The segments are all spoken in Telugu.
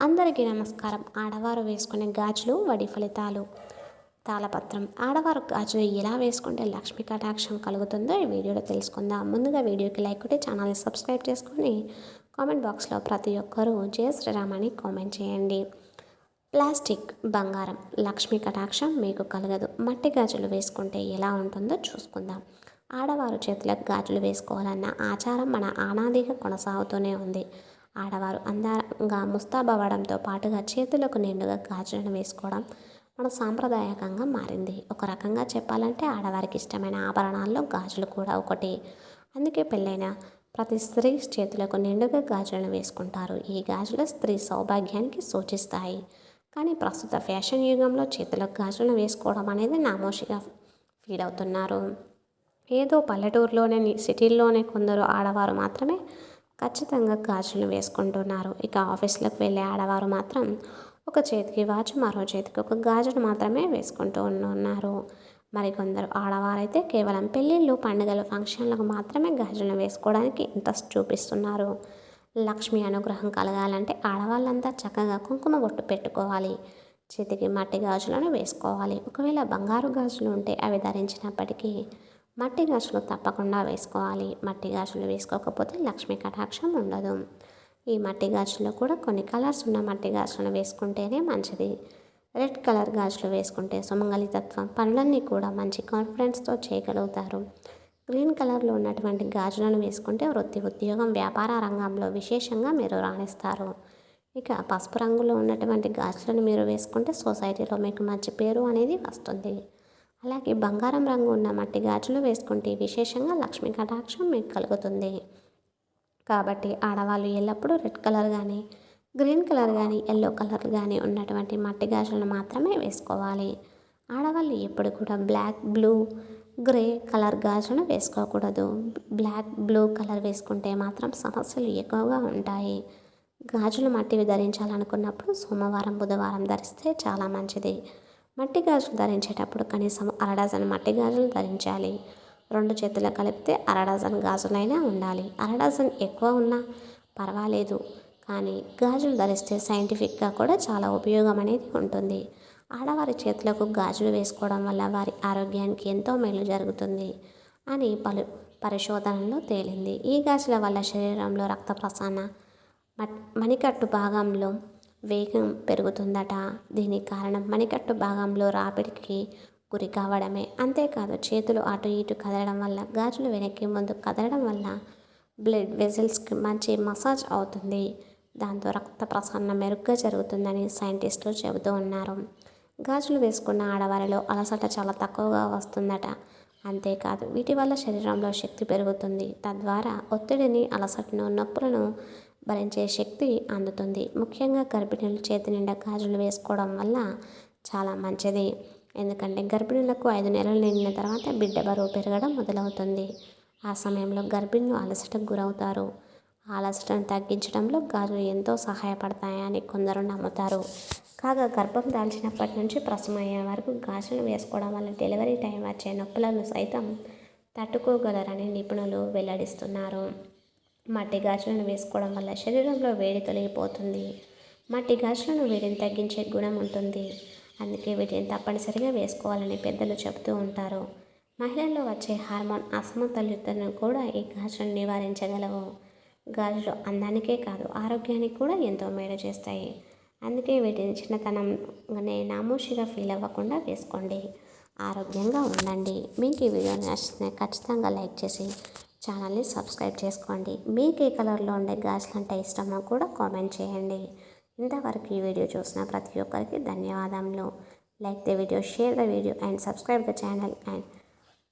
అందరికీ నమస్కారం. ఆడవారు వేసుకునే గాజులు వడి ఫలితాలు. తాళపత్రం. ఆడవారు గాజులు ఎలా వేసుకుంటే లక్ష్మీ కటాక్షం కలుగుతుందో ఈ వీడియోలో తెలుసుకుందాం. ముందుగా వీడియోకి లైక్ కొట్టి ఛానల్ని సబ్స్క్రైబ్ చేసుకొని కామెంట్ బాక్స్లో ప్రతి ఒక్కరూ జయ శ్రీరామ్ అని కామెంట్ చేయండి. ప్లాస్టిక్ బంగారం. లక్ష్మీ కటాక్షం మీకు కలగదు. మట్టి గాజులు వేసుకుంటే ఎలా ఉంటుందో చూసుకుందాం. ఆడవారు చేతులకు గాజులు వేసుకోవాలన్న ఆచారం మన ఆనాదిగా కొనసాగుతూనే ఉంది. ఆడవారు అందంగా ముస్తాబవ్వడంతో పాటుగా చేతులకు నిండుగా గాజులను వేసుకోవడం మన సాంప్రదాయకంగా మారింది. ఒక రకంగా చెప్పాలంటే ఆడవారికి ఇష్టమైన ఆభరణాల్లో గాజులు కూడా ఒకటి. అందుకే పెళ్ళైన ప్రతి స్త్రీ చేతులకు నిండుగా గాజులను వేసుకుంటారు. ఈ గాజులు స్త్రీ సౌభాగ్యానికి సూచిస్తాయి. కానీ ప్రస్తుత ఫ్యాషన్ యుగంలో చేతులకు గాజులను వేసుకోవడం అనేది నామోషిగా ఫీల్ అవుతున్నారు. ఏదో పల్లెటూరులోనే సిటీల్లోనే కొందరు ఆడవారు మాత్రమే ఖచ్చితంగా గాజులు వేసుకుంటున్నారు. ఇక ఆఫీస్లకు వెళ్ళే ఆడవారు మాత్రం ఒక చేతికి వాచ్ మరో చేతికి ఒక గాజును మాత్రమే వేసుకుంటూ ఉన్నారు. మరికొందరు ఆడవారైతే కేవలం పెళ్ళిళ్ళు పండుగలు ఫంక్షన్లకు మాత్రమే గాజులను వేసుకోవడానికి ఇంట్రెస్ట్ చూపిస్తున్నారు. లక్ష్మి అనుగ్రహం కలగాలంటే ఆడవాళ్ళంతా చక్కగా కుంకుమ బొట్టు పెట్టుకోవాలి. చేతికి మట్టి గాజులను వేసుకోవాలి. ఒకవేళ బంగారు గాజులు ఉంటే అవి ధరించినప్పటికీ మట్టి గాజులు తప్పకుండా వేసుకోవాలి. మట్టి గాజులు వేసుకోకపోతే లక్ష్మీ కటాక్షం ఉండదు. ఈ మట్టి గాజుల్లో కూడా కొన్ని కలర్స్ ఉన్న మట్టి గాజులను వేసుకుంటేనే మంచిది. రెడ్ కలర్ గాజులు వేసుకుంటే సుమంగళితత్వం పనులన్నీ కూడా మంచి కాన్ఫిడెన్స్తో చేయగలుగుతారు. గ్రీన్ కలర్లో ఉన్నటువంటి గాజులను వేసుకుంటే వృత్తి ఉద్యోగం వ్యాపార రంగంలో విశేషంగా మీరు రాణిస్తారు. ఇక పసుపు రంగులో ఉన్నటువంటి గాజులను మీరు వేసుకుంటే సొసైటీలో మీకు మంచి పేరు అనేది వస్తుంది. అలాగే బంగారం రంగు ఉన్న మట్టి గాజులు వేసుకుంటే విశేషంగా లక్ష్మీ కటాక్షం మీకు కలుగుతుంది. కాబట్టి ఆడవాళ్ళు ఎల్లప్పుడూ రెడ్ కలర్ కానీ గ్రీన్ కలర్ కానీ ఎల్లో కలర్ కానీ ఉన్నటువంటి మట్టి గాజులను మాత్రమే వేసుకోవాలి. ఆడవాళ్ళు ఎప్పుడు కూడా బ్లాక్ బ్లూ గ్రే కలర్ గాజులను వేసుకోకూడదు. బ్లాక్ బ్లూ కలర్ వేసుకుంటే మాత్రం సమస్యలు ఎక్కువగా ఉంటాయి. గాజులు మట్టివి ధరించాలనుకున్నప్పుడు సోమవారం బుధవారం ధరిస్తే చాలా మంచిది. మట్టి గాజులు ధరించేటప్పుడు కనీసం అరడజన్ మట్టి గాజులు ధరించాలి. రెండు చేతులు కలిపితే అరడజన్ గాజులైనా ఉండాలి. అరడజన్ ఎక్కువ ఉన్నా పర్వాలేదు. కానీ గాజులు ధరిస్తే సైంటిఫిక్గా కూడా చాలా ఉపయోగం అనేది ఉంటుంది. ఆడవారి చేతులకు గాజులు వేసుకోవడం వల్ల వారి ఆరోగ్యానికి ఎంతో మేలు జరుగుతుంది అని పలు పరిశోధనలో తేలింది. ఈ గాజుల వల్ల శరీరంలో రక్త ప్రసరణ మణికట్టు భాగంలో వేగం పెరుగుతుందట. దీనికి కారణం మణికట్టు భాగంలో రాపిడికి గురి కావడమే. అంతేకాదు చేతులు అటు ఇటు కదలడం వల్ల గాజులు వెనక్కి ముందు కదలడం వల్ల బ్లడ్ వెజల్స్కి మంచి మసాజ్ అవుతుంది. దాంతో రక్త ప్రసరణ మెరుగ్గా జరుగుతుందని సైంటిస్టులు చెబుతూ ఉన్నారు. గాజులు వేసుకున్న ఆడవారిలో అలసట చాలా తక్కువగా వస్తుందట. అంతేకాదు వీటి వల్ల శరీరంలో శక్తి పెరుగుతుంది. తద్వారా ఒత్తిడిని అలసటను నొప్పులను భరించే శక్తి అందుతుంది. ముఖ్యంగా గర్భిణీలు చేతి నిండా గాజులు వేసుకోవడం వల్ల చాలా మంచిది. ఎందుకంటే గర్భిణులకు ఐదు నెలలు నిండిన తర్వాత బిడ్డ బరువు పెరగడం మొదలవుతుంది. ఆ సమయంలో గర్భిణులు అలసటకు గురవుతారు. అలసటను తగ్గించడంలో గాజులు ఎంతో సహాయపడతాయని కొందరు నమ్ముతారు. కాగా గర్భం దాల్చినప్పటి నుంచి ప్రసమయ్యే వరకు గాజులు వేసుకోవడం వల్ల డెలివరీ టైం వచ్చే నొప్పులను సైతం తట్టుకోగలరని నిపుణులు వెల్లడిస్తున్నారు. మట్టి గాజులను వేసుకోవడం వల్ల శరీరంలో వేడి తొలగిపోతుంది. మట్టి గాజులను వేడిని తగ్గించే గుణం ఉంటుంది. అందుకే వీటిని తప్పనిసరిగా వేసుకోవాలని పెద్దలు చెబుతూ ఉంటారు. మహిళల్లో వచ్చే హార్మోన్ అసమతుల్యతను కూడా ఈ గాజులను నివారించగలవు. గాజులు అందానికే కాదు ఆరోగ్యానికి కూడా ఎంతో మేలు చేస్తాయి. అందుకే వీటిని చిన్నతనంగానే నామోషిగా ఫీల్ అవ్వకుండా వేసుకోండి. ఆరోగ్యంగా ఉండండి. మీకు ఈ వీడియో నచ్చితే ఖచ్చితంగా లైక్ చేసి ఛానల్ని సబ్స్క్రైబ్ చేసుకోండి. మీకు ఏ కలర్లో ఉండే గాజులు అంటే ఇష్టమో కూడా కామెంట్ చేయండి. ఇంతవరకు ఈ వీడియో చూసిన ప్రతి ఒక్కరికి ధన్యవాదములు. Like the video share the video and subscribe the channel and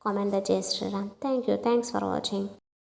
comment the Jaya Sriram thank you thanks for watching.